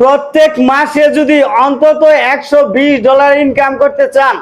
প্রত্যেক মাসে যদি অন্তত একশো বিশ ডলার ইনকাম করতে চান,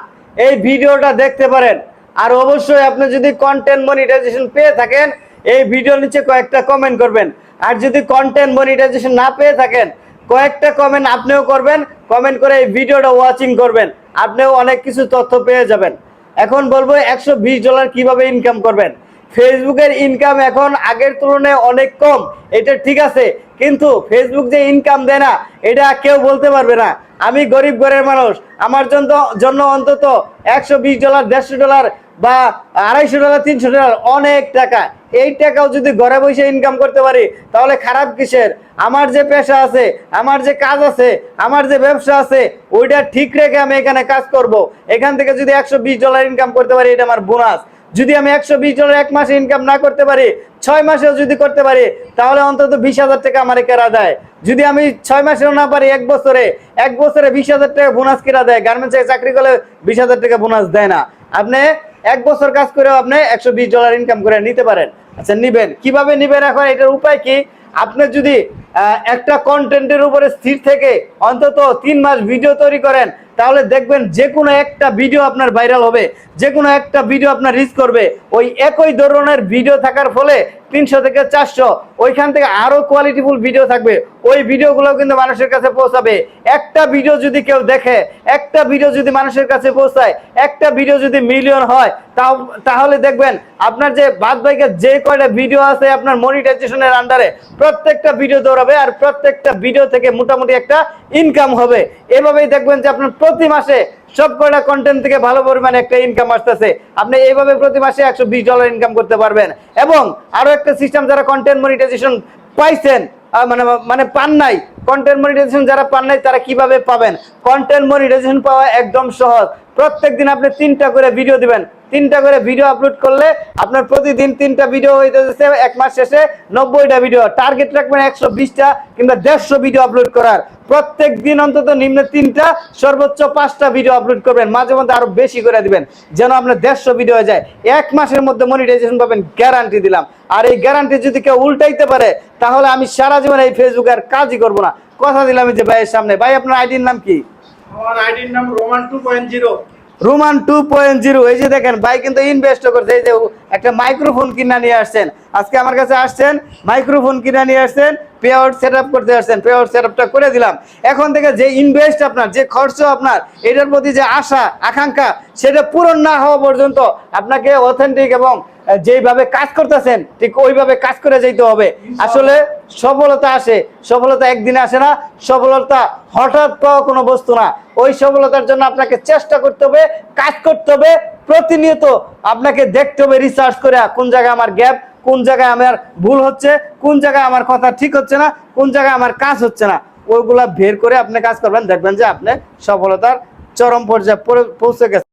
এই ভিডিওটা দেখতে পারেন। আর অবশ্যই আপনি যদি কন্টেন্ট মনিটাইজেশন পেয়ে থাকেন, এই ভিডিওর নিচে কয়েকটা কমেন্ট করবেন। আর যদি কন্টেন্ট মনিটাইজেশন না পেয়ে থাকেন, কয়েকটা কমেন্ট আপনিও করবেন কমেন্ট করে এই ভিডিওটা ওয়াচিং করবেন। আপনিও অনেক কিছু তথ্য পেয়ে যাবেন। এখন বলব একশো বিশ ডলার কীভাবে ইনকাম করবেন? ফেসবুকের ইনকাম এখন আগের তুলনায় অনেক কম, এটা ঠিক আছে, কিন্তু ফেসবুক যে ইনকাম দেয় না, এটা কেউ বলতে পারবে না। আমি গরিব ঘরের মানুষ, আমার জন্য জন্য অন্তত একশো বিশ ডলার দেড়শো ডলার বা আড়াইশো ডলার তিনশো ডলার অনেক টাকা। এই টাকাও যদি ঘরে বসে ইনকাম করতে পারি, তাহলে খারাপ কিসের? আমার যে পেশা আছে, আমার যে কাজ আছে, আমার যে ব্যবসা আছে, ওইটা ঠিক রেখে আমি এখানে কাজ করব। এখান থেকে যদি একশো বিশ ডলার ইনকাম করতে পারি, এটা আমার বোনাস যদি আমি একশো বিশ ডলার এক মাসে ইনকাম না করতে পারি, ছয় মাসেও যদি করতে পারি, তাহলে অন্তত বিশ হাজার টাকা আমার কেরা দেয়? যদি আমি ছয় মাসেও না পারি, এক বছরে এক বছরে বিশ হাজার টাকা বোনাস কেরা দেয়? গার্মেন্টসে চাকরি করলে বিশ হাজার টাকা বোনাস দেয় না। আপনি এক বছর কাজ করেও আপনি একশো বিশ ডলার ইনকাম করে নিতে পারেন। আচ্ছা নিবেন। কীভাবে নিবেন এখন? এটার উপায় কি? আপনি যদি একটা কন্টেন্টের উপরে স্থির থেকে অন্তত তিন মাস ভিডিও তৈরি করেন, তাহলে দেখবেন যে কোনো একটা ভিডিও আপনার ভাইরাল হবে, যে কোনো একটা ভিডিও আপনার রিচ করবে। ওই একই ধরনের ভিডিও থাকার ফলে তিনশো থেকে চারশো। ওইখান থেকে আরও কোয়ালিটিফুল ভিডিও থাকবে। ওই ভিডিওগুলো কিন্তু মানুষের কাছে পৌঁছাবে। একটা ভিডিও যদি কেউ দেখে, একটা ভিডিও যদি মানুষের কাছে পৌঁছায়, একটা ভিডিও যদি মিলিয়ন হয়, তাও তাহলে দেখবেন আপনার যে বাদ বাইকের যে কয়টা ভিডিও আছে আপনার মনিটাইজেশনের আন্ডারে প্রত্যেকটা ভিডিও দৌড়াবে আর প্রত্যেকটা ভিডিও থেকে মোটামুটি একটা ইনকাম হবে। এভাবেই দেখবেন যে আপনার প্রতি মাসে সব কটা কন্টেন্ট থেকে ভালো পরিমাণে একটা ইনকাম আসতেছে। আপনি এইভাবে প্রতি মাসে একশো বিশ ডলার ইনকাম করতে পারবেন। এবং আরও একটা সিস্টেম যারা কন্টেন্ট মনিটাইজেশন পাইছেন মানে মানে পান নাই কন্টেন্ট মনিটাইজেশন যারা পান নাই, তারা কীভাবে পাবেন? কন্টেন্ট মনিটাইজেশন পাওয়া একদম সহজ। প্রত্যেক দিন আপনি তিনটা করে ভিডিও দিবেন। তিনটা করে ভিডিও আপলোড করলে আপনার প্রতিদিন তিনটা ভিডিও হইতে যাচ্ছে এক মাস শেষে নব্বইটা ভিডিও টার্গেট রাখবেন একশো বিশটা কিংবা দেড়শো ভিডিও আপলোড করার। প্রত্যেক দিন অন্তত নিম্ন তিনটা, সর্বোচ্চ পাঁচটা ভিডিও আপলোড করবেন। মাঝে মধ্যে আরও বেশি করে দিবেন, যেন আপনার দেড়শো ভিডিও হয়ে যায়। এক মাসের মধ্যে মনিটাইজেশন পাবেন গ্যারান্টি দিলাম। আর এই গ্যারান্টি যদি কেউ উল্টাইতে পারে, তাহলে আমি সারা জীবন এই ফেসবুকে আর কাজই করব না। কথা দিলাম যে ভাইয়ের সামনে। ভাই, আপনার আইডির নাম কি? আমার আইডির নাম Roman two point zero. Roman two point zero, এই যে দেখেন, ভাই কিন্তু ইনভেস্ট করছে, এই যে একটা মাইক্রোফোন কিনা নিয়ে আসছেন। আজকে আমার কাছে আসছেন মাইক্রোফোন কিনা নিয়ে আসছেন পে আউট সেট আপ করতে আসছেন পে আউট সেট আপটা করে দিলাম। এখন থেকে যে ইনভেস্ট আপনার, যে খরচ আপনার, এটার প্রতি যে আশা, আকাঙ্ক্ষা, সেটা পূরণ না হওয়া পর্যন্ত আপনাকে অথেন্টিক এবং আহ, যেইভাবে কাজ করতেছেন ঠিক ওইভাবে কাজ করে যেতে হবে। আসলে সফলতা আসে সফলতা একদিনে আসে না সফলতা হঠাৎ পাওয়া কোনো বস্তু না। ওই সফলতার জন্য আপনাকে চেষ্টা করতে হবে কাজ করতে হবে প্রতিনিয়ত আপনাকে দেখতে হবে রিসার্চ করে কোন জায়গায় আমার গ্যাপ কোন জায়গায় আমার ভুল হচ্ছে কোন জায়গায় আমার কথা ঠিক হচ্ছে না কোন জায়গায় আমার কাজ হচ্ছে না। ওইগুলা বের করে আপনি কাজ করবেন দেখবেন যে আপনি সফলতার চরম পর্যায়ে পৌঁছে গেছে